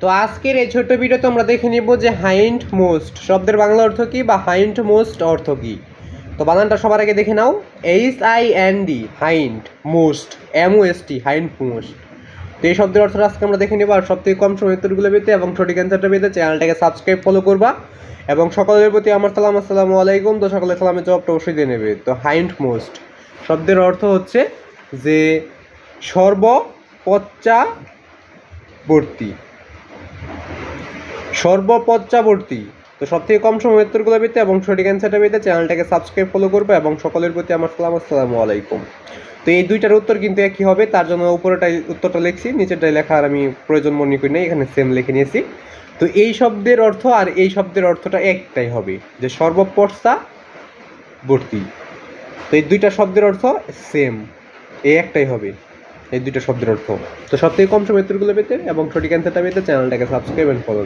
তো আজকের এই ছোট্ট ভিডিওতে আমরা দেখে নিব যে হাইন্ড মোস্ট শব্দের বাংলা অর্থ কী বা হাইন্ড মোস্ট অর্থ কী? তো বানানটা সবার আগে দেখে নাও। H I N D hindmost M O hindmost তো এই শব্দের অর্থটা আজকে আমরা দেখে নেব, আর সব থেকে কম সময় উত্তরগুলো পেতে এবং সঠিক অ্যান্সারটা পেতে চ্যানেলটাকে সাবস্ক্রাইব ফলো করবা। এবং সকলের প্রতি আমার সালাম, আসসালামু আলাইকুম। তো সকলের সালামের জবাবটা অবশ্যই দিয়ে নেবে। তো হাইন্ড মোস্ট শব্দের অর্থ হচ্ছে যে সর্বপচ্চাবর্তী। সর্বপচ্চাবর্তী তো সব থেকে কম সময় উত্তরগুলো পেতে এবং সঠিক অ্যান্সারটা পেতে চ্যানেলটাকে সাবস্ক্রাইব ফলো করবে এবং সকলের প্রতি আমার সালাম, আসসালামু আলাইকুম। তো এই দুইটার উত্তর কিন্তু একই হবে, তার জন্য উপরেটাই উত্তরটা লিখছি, নিচেরটাই লেখার আমি প্রয়োজন মনে করি না এখানে সেম লিখে নিয়েছি। তো এই শব্দের অর্থ আর এই শব্দের অর্থটা একটাই হবে, যে সর্বপশ্চাবর্তী তো এই দুইটা শব্দের অর্থ সেম এই একটাই হবে, এই দুইটা শব্দের অর্থ। তো সব থেকে কম সময় উত্তরগুলো পেতে এবং সঠিক অ্যান্সারটা পেতে চ্যানেলটাকে সাবস্ক্রাইব অ্যান্ড ফলো